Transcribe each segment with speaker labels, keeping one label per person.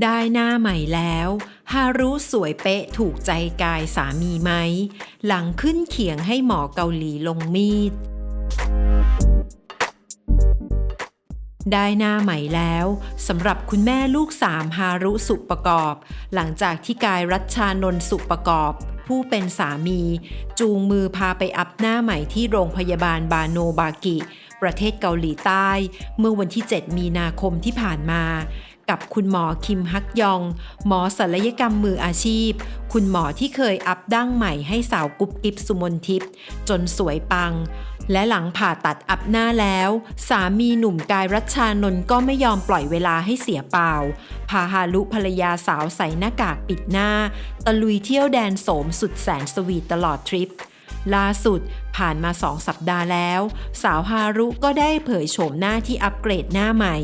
Speaker 1: ได้หน้าใหม่แล้ว ฮารุสวยเป๊ะถูกใจกายสามีไหม หลังขึ้นเขียงให้หมอเกาหลีลงมีด ได้หน้าใหม่แล้วสำหรับคุณแม่ลูกสามฮารุสุประกอบ หลังจากที่กายรัชชานนสุประกอบ ผู้เป็นสามี จูงมือพาไปอัพหน้าใหม่ที่โรงพยาบาลบาโนบากิ ประเทศเกาหลีใต้ เมื่อวันที่ 7 มีนาคมที่ผ่านมา กับคุณหมอคิมฮักยอง หมอศัลยกรรมมืออาชีพ คุณหมอที่เคยอัพดั้งใหม่ให้สาวกุ๊บกิ๊บสุมนทิพย์จนสวยปัง และหลังผ่าตัดอัพหน้าแล้ว สามีหนุ่มกายรัชชานนท์ก็ไม่ยอมปล่อยเวลาให้เสียเปล่า พาฮาลุภรรยาสาวใส่หน้ากากปิดหน้า ตะลุยเที่ยวแดนโสมสุดแสนสวีทตลอดทริป ล่าสุดผ่านมาสองสัปดาห์แล้ว สาวฮารุก็ได้เผยโฉมหน้าที่อัปเกรดหน้าใหม่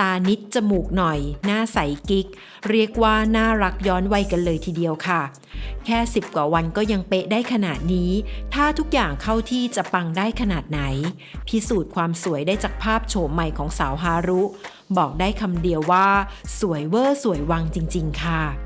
Speaker 1: ตานิดจมูกหน่อย หน้าใสกิกเรียกว่าน่ารักย้อนวัยกันเลยทีเดียวค่ะ แค่ 10 กว่าวันก็ยังเป๊ะได้ขนาดนี้ ถ้าทุกอย่างเข้าที่จะปังได้ขนาดไหน พิสูจน์ความสวยได้จากภาพโฉมใหม่ของสาวฮารุ บอกได้คำเดียวว่า สวยเวอร์สวยวังจริง ๆ ค่ะ